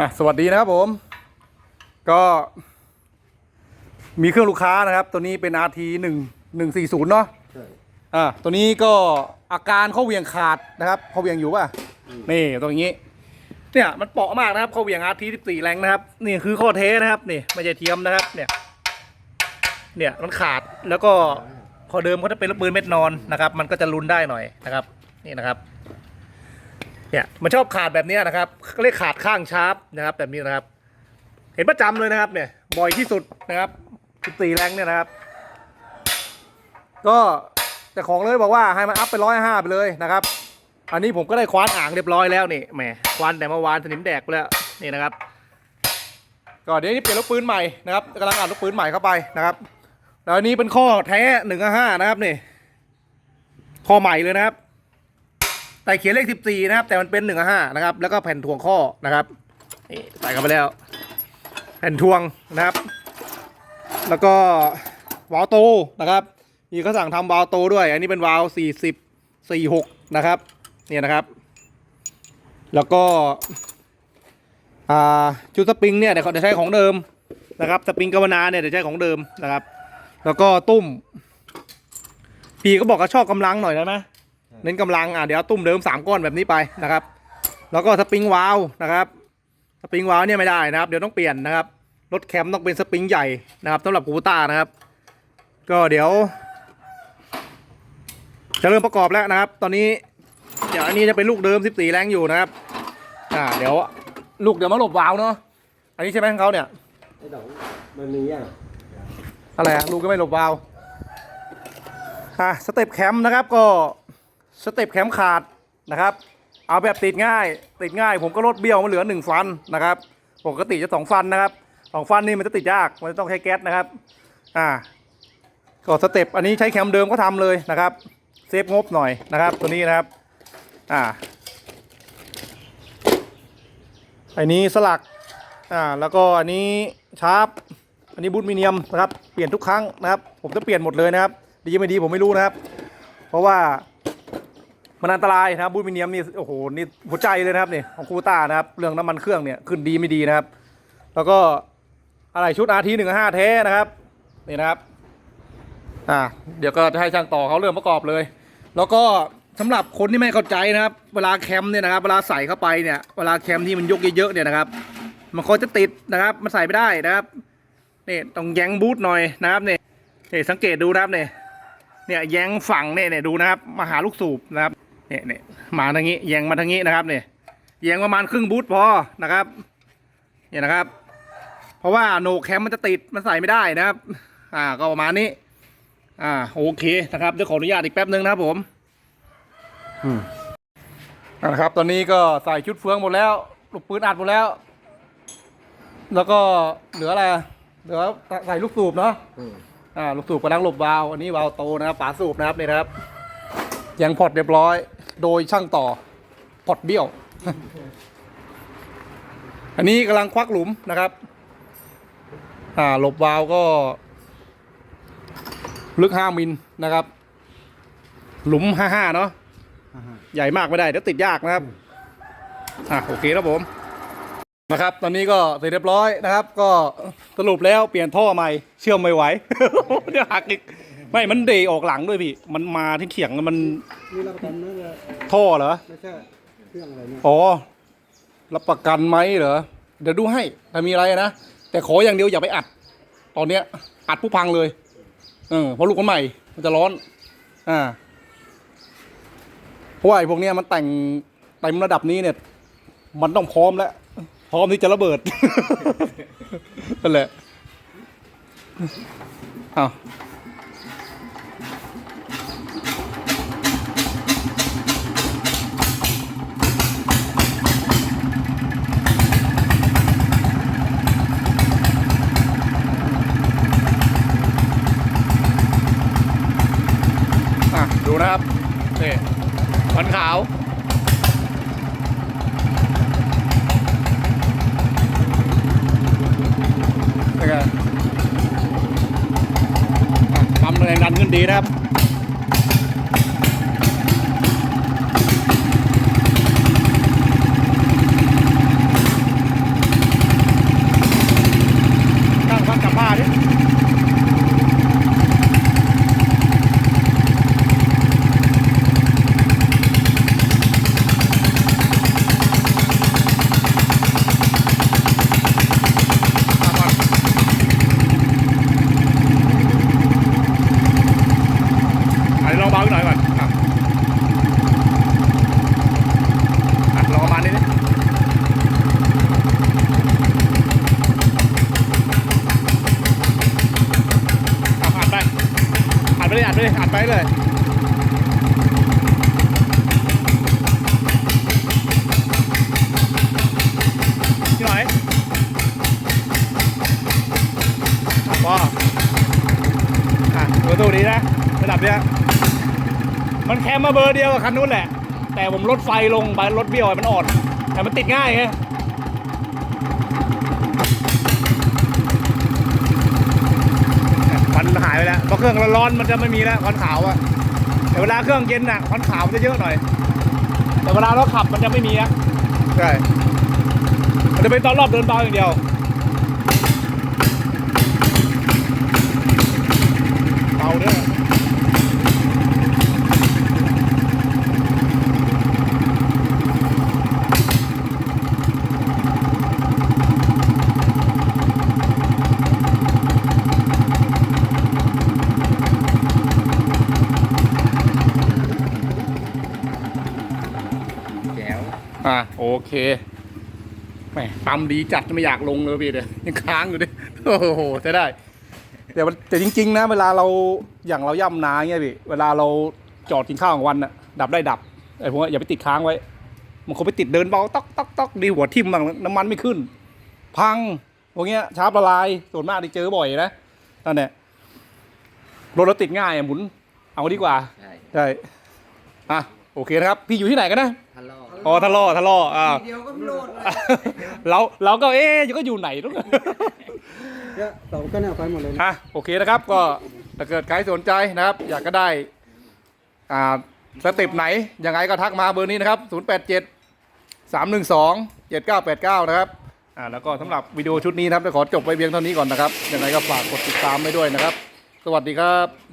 อะสวัสดีนะครับผม ก็มีเครื่องลูกค้านะครับ ตัวนี้เป็น RT 1 140เนาะใช่อ่าตัวนี้ก็อาการเขาเหวียงขาดนะครับเขาเหวียงอยู่ป่ะนี่ตรงนี้ เนี่ยมันเปาะมากนะครับเขาเหวียง RT 14แรงนะครับนี่คือข้อเทนะครับนี่ไม่ใช่เทียมนะครับ เนี่ย เนี่ยมันขาดแล้วก็ข้อเดิมเขาจะเป็นลูกปืนเม็ดนอนนะครับ มันก็จะรุนได้หน่อยนะครับ นี่นะครับ เนี่ยมันชอบขาดแบบนี้นะครับเรียกขาดข้างชาร์ปนะครับ แบบนี้นะครับ เห็นประจำเลยนะครับ เนี่ยบ่อยที่สุดนะครับ14แรงเนี่ยนะครับ ก็แต่ของเลยบอกว่าให้มันอัพไปร้อยห้าไปเลยนะครับ อันนี้ผมก็ได้คว้านอ่างเรียบร้อยแล้วนี่แหมคว้านแต่เมื่อวานสนิมแดกไปแล้วนี่นะครับก็เดี๋ยวนี้เปลี่ยนลูกปืนใหม่นะครับกำลังอัดลูกปืนใหม่เข้าไปนะครับแล้วนนี้เป็นข้อแท้หนึ่งห้านะครับนี่ข้อใหม่เลยนะครับ แต่เขียนเลขสิบสี่นะครับ แต่มันเป็นหนึ่งห้านะครับ แล้วก็แผ่นทวงข้อนะครับนี่ใส่เข้าไปแล้ว แผ่นทวงนะครับ แล้วก็วาล์วโตนะครับมีเขาสั่งทำวาล์วโตด้วย อันนี้เป็นวาล์วสี่สิบสี่หกนะครับ เนี่ยนะครับ แล้วก็ชุดสปริงเนี่ยเดี๋ยวใช้ของเดิมนะครับสปริงกาวนาเนี่ยเดี๋ยวใช้ของเดิมนะครับ แล้วก็ตุ้มพีก็บอกว่าชอบกำลังหน่อยได้ไหม เน้นกำลังอะเดี๋ยวเอาตุ้มเดิมสามก้อนแบบนี้ไปนะครับ แล้วก็สปริงวาล์วนะครับ สปริงวาล์วเนี่ยไม่ได้นะครับ เดี๋ยวต้องเปลี่ยนนะครับรถแคมป์ต้องเป็นสปริงใหญ่นะครับสำหรับกูต้านะครับ ก็เดี๋ยว จะเริ่มประกอบแล้วนะครับ ตอนนี้เดี๋ยวอันนี้จะเป็นลูกเดิม 14 แรงอยู่นะครับ อ่า เดี๋ยวลูกเดี๋ยวมาหลบวาล์วเนาะอันนี้ใช่ไหมของเขาเนี่ยไอ้ดอกมันมีอะอะไรอะลูกก็ไม่หลบวาล์วอะสเต็ปแคมป์นะครับก็ สเต็ปแคมขาดนะครับ เอาแบบติดง่าย ติดง่าย ผมก็ลดเบี้ยวมาเหลือหนึ่งฟันนะครับ ปกติจะสองฟันนะครับสองฟันนี่มันจะติดยาก มันจะต้องใช้แก๊สนะครับ อ่า ก็สเต็ปอันนี้ใช้แคมเดิมก็ทำเลยนะครับ เซฟงบหน่อยนะครับ ตัวนี้นะครับ อ่า อันนี้สลัก อ่า แล้วก็อันนี้ชาร์ป อันนี้บูทมิเนียมนะครับ เปลี่ยนทุกครั้งนะครับ ผมจะเปลี่ยนหมดเลยนะครับ ดีไม่ดีผมไม่รู้นะครับ เพราะว่า มันอันตรายนะครับบูมิเนียมนี่โอ้โหนี่หัวใจเลยนะครับนี่ของคูต้านะครับเรื่องน้ำมันเครื่องเนี่ยขึ้นดีไม่ดีนะครับ แล้วก็อะไรชุด RT หนึ่งห้าแท้นะครับนี่นะครับอ่าเดี๋ยวก็จะให้ช่างต่อเขาเริ่มประกอบเลย แล้วก็สำหรับคนที่ไม่เข้าใจนะครับ เวลาแคมเนี่ยนะครับเวลาใส่เข้าไปเนี่ยเวลาแคมที่มันยกเยอะๆเนี่ยนะครับ มันก็จะติดนะครับ มันใส่ไม่ได้นะครับนี่ต้องแยงบูทหน่อยนะครับเนี่ยนี่สังเกตดูนะครับเนี่ยเนี่ยแยงฝั่งเนี่ยเนี่ยดูนะครับมาหาลูกสูบนะครับ เนี่ยเนี่ยมาทางนี้แยงมาทางนี้นะครับเนี่ยแยงประมาณครึ่งบูทพอนะครับเนี่ยนะครับ เพราะว่าโหนกแคมมันจะติดมันใส่ไม่ได้นะครับ อ่าก็ประมาณนี้ อ่าโอเคนะครับเดี๋ยวขออนุญาตอีกแป๊บนึงนะครับผมอ่านะครับตอนนี้ก็ใส่ชุดเฟืองหมดแล้วลูกปืนอัดหมดแล้ว แล้วก็เหลืออะไรเหลือใส่ลูกสูบเนาะอ่าลูกสูบกำลังหลบวาวอันนี้วาวโตนะครับฝาสูบนะครับนี่นะครับยังพอดเรียบร้อย โดยช่างต่อพอดเบี้ยว อันนี้กำลังควักหลุมนะครับ อ่าหลบวาล์วก็ ลึกห้ามิลนะครับ หลุมห้าห้าเนาะใหญ่มากไม่ได้เดี๋ยวติดยากนะครับ อะโอเคครับผมนะครับ ตอนนี้ก็เสร็จเรียบร้อยนะครับ ก็สรุปแล้วเปลี่ยนท่อใหม่ เชื่อมไม่ไหว เดี๋ยวหักอีก ไม่มันเดย์ออกหลังด้วยพี่ มันมาที่เขียงมันนี่รับประกันนะว่าท่อเหรอ ไม่ใช่เครื่องอะไรเนี่ยอ๋อ รับประกันไหมเหรอ เดี๋ยวดูให้ ถ้ามีอะไรนะ แต่ขออย่างเดียวอย่าไปอัด ตอนเนี้ย อัดผู้พังเลย เออ เพราะลูกคนใหม่ มันจะร้อน อ่า เพราะว่าไอ้พวกเนี้ยมันแต่งเต็มระดับนี้เนี่ย มันต้องพร้อมแล้ว พร้อมที่จะระเบิด นั่นแหละอ้าวอะ ดูนะครับ นี่วันขาวเป็นไงอะปั๊มแรงดันขึ้นดีนะครับ ไปเลยอัดไปเลยอัดไปเลยพี่หน่อยอะพออะเบอร์ตู้นี้นะระดับเนี้ยมันแคมมาเบอร์เดียวกับคันนู้นแหละ แต่ผมลดไฟลงไปลดเบี้ยวมันอ่อน แต่มันติดง่ายไง วันหายไปแล้วเพราะเครื่องร้อนๆมันจะไม่มีแล้วควันขาวอะแต่เวลาเครื่องเย็นน่ะควันขาวมันจะเยอะหน่อย แต่เวลาเราขับมันจะไม่มีนะใช่มันจะเป็นตอนรอบเดินเบาอย่างเดียวเบาด้วยแจ๋ว อะโอเคแหมปั๊มดีจัดไม่อยากลงเลยพี่เดี๋ยวยังค้างอยู่ดิโอ้โหจะได้แต่มันแต่จริง ๆ นะ เวลาเราอย่างเราย่ำนาเงี้ยพี่เวลาเราจอดกินข้าวกลางวันอะดับได้ดับไอ้พวกนั้นอย่าไปติดค้างไว้มันคงไปติดเดินเบาต๊อกต๊อกต๊อกดีหัวทิ่มบ้างน้ำมันไม่ขึ้น พังพวกเนี้ยชาร์ปละลายส่วนมากที่เจอบ่อยนะนั่นแหละรถเราติดง่ายอะหมุน เอาดีกว่าใช่ใช่อะโอเคนะครับ พี่อยู่ที่ไหนกันนะทะเลาะ อ๋อทะเลาะทะเลาะอ่าเดียวก็ไม่โหลดเลยเราเราก็เอ๊ยก็อยู่ไหนทุกเนี่ยเสาก็เนี่ยไปหมดเลยนะอะโอเคนะครับก็ถ้าเกิดใครสนใจนะครับ อยากก็ได้อ่าสเต็ปไหนยังไงก็ทักมาเบอร์นี้นะครับ 087 312 7989 นะครับอ่าแล้วก็สำหรับวิดีโอชุดนี้นะครับจะขอจบไปเพียงเท่านี้ก่อนนะครับยังไงก็ฝากกดติดตามไว้ด้วยนะครับ สวัสดีครับ